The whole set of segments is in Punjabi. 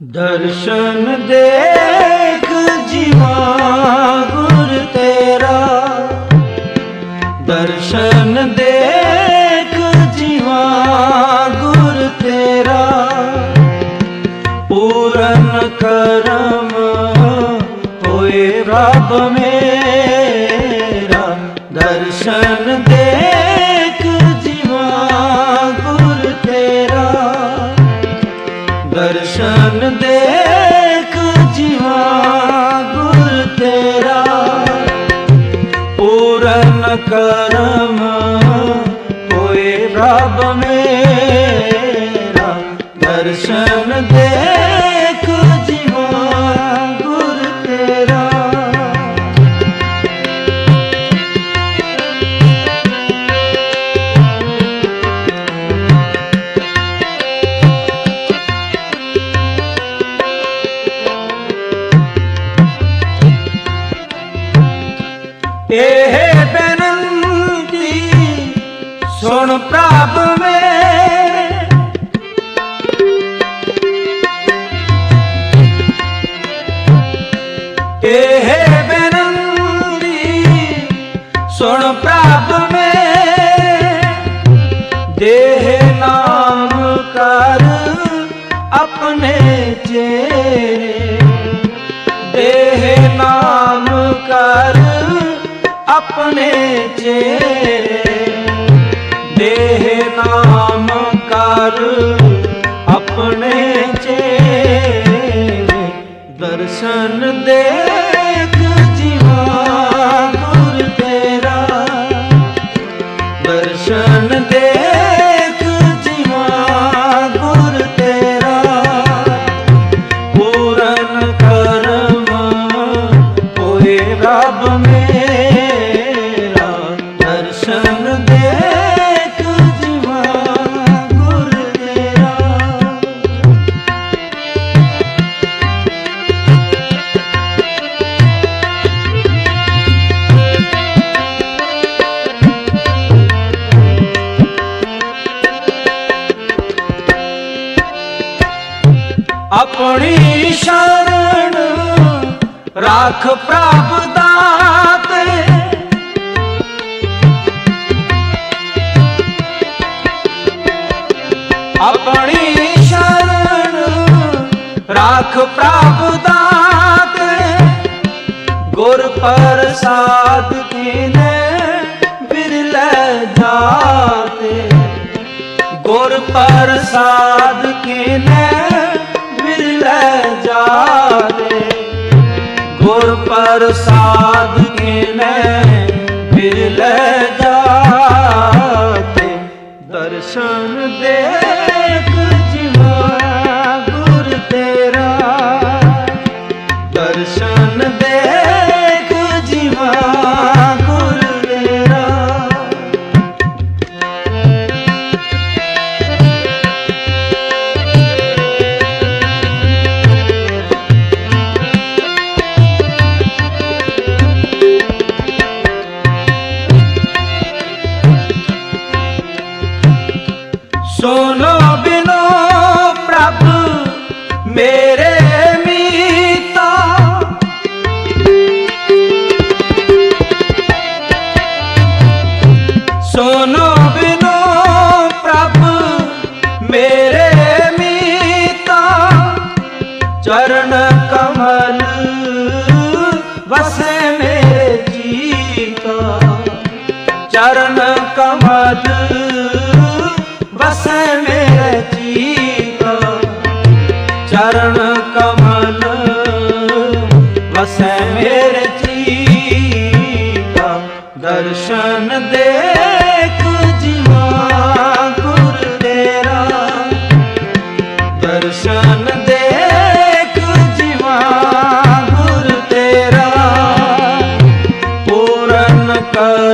ਦਰਸ਼ਨ ਦੇਖ ਜੀਵਾ ਕਰਮ ਹੋਏ ਰੱਬ ਮੇਰਾ। ਦਰਸ਼ਨ ਦੇਖ ਜੀਵਾ ਗੁਰ ਤੇਰਾ। ਇਹ ਸੁਣ ਪ੍ਰਭ ਮੇਰੇ ਇਹ ਬੇਨੰਤੀ ਸੁਣ ਪ੍ਰਭ ਮੇਰੇ ਦੇਹ ਨਾਮ ਕਰ ਆਪਣੇ ਚੇਰੇ। ਦੇਹ ਨਾਮ ਕਰ ਆਪਣੇ ਚੇਰੇ। ਦਰਸ਼ਨ ਦੇਖ ਆਪਣੀ ਸ਼ਰਨ ਰੱਖ ਪ੍ਰਭ ਦਾਤੇ। ਆਪਣੀ ਸ਼ਰਨ ਰੱਖ ਪ੍ਰਭ ਦਾਤੇ। ਗੁਰ ਪ੍ਰਸਾਦ ਕੀਨੇ ਬਿਰਲੇ ਜਾਤੇ। ਗੁਰ ਪ੍ਰਸਾਦ ਕੀਨੇ ਬਿਰਲੇ ਗੁਰ ਪ੍ਰਸਾਦ ਕੀਨੇ ਬਿਰਲੇ ਜਾਤੇ। ਦਰਸ਼ਨ ਦੇ ਸੁਨੋ ਬਿਨੋ ਪ੍ਰਭ, ਮੇਰੇ ਮੀਤਾ, ਚਰਨ ਕਮਲ, ਵਸੇ ਮੇਰੇ ਜੀਤਾ। ਚਰਨ ਕਮਲ, ਵਸੈ ਮੇਰੇ ਜੀਤਾ। ਚਰਨ ਕਮਲ, ਵਸੈ ਮੇਰੇ ਜੀਤਾ। ਦਰਸ਼ਨ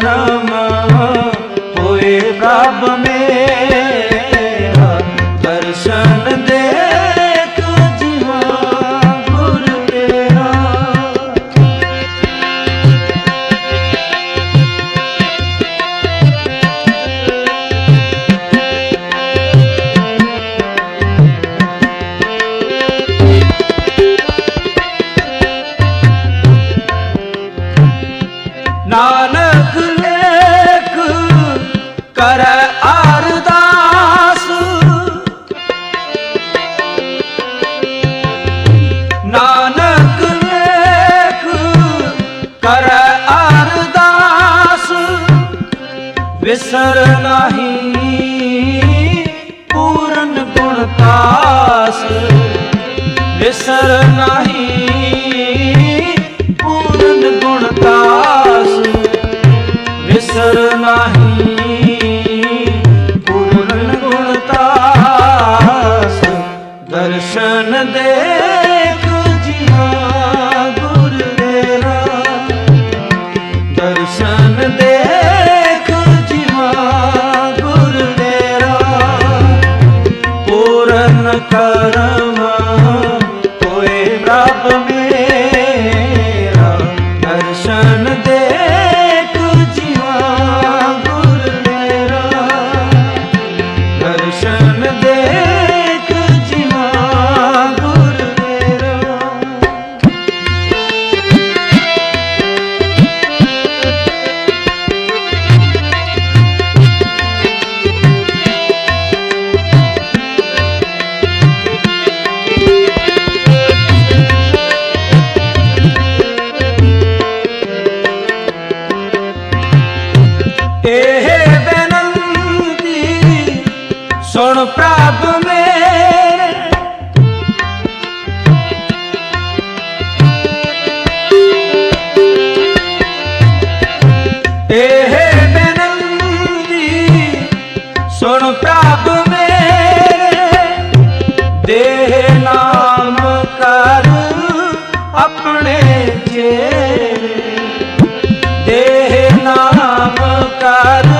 ਕਰਮ ਵਿਸਰਨਾਹੀ ਪੂਰਨ ਗੁਣ ਤਾਸ ਨਹੀਂ ਪੂਰਨ ਗੁਣ ਤਾਸ ਵਿਸਰਨਾਹੀ ਪੂਰਨ ਗੁਣ ਤਾਸ ਦਰਸ਼ਨ ਦੇ ਪੂਰਨ ਇਹ ਬੇਨੰਤੀ ਸੁਣ ਪ੍ਰਭ Para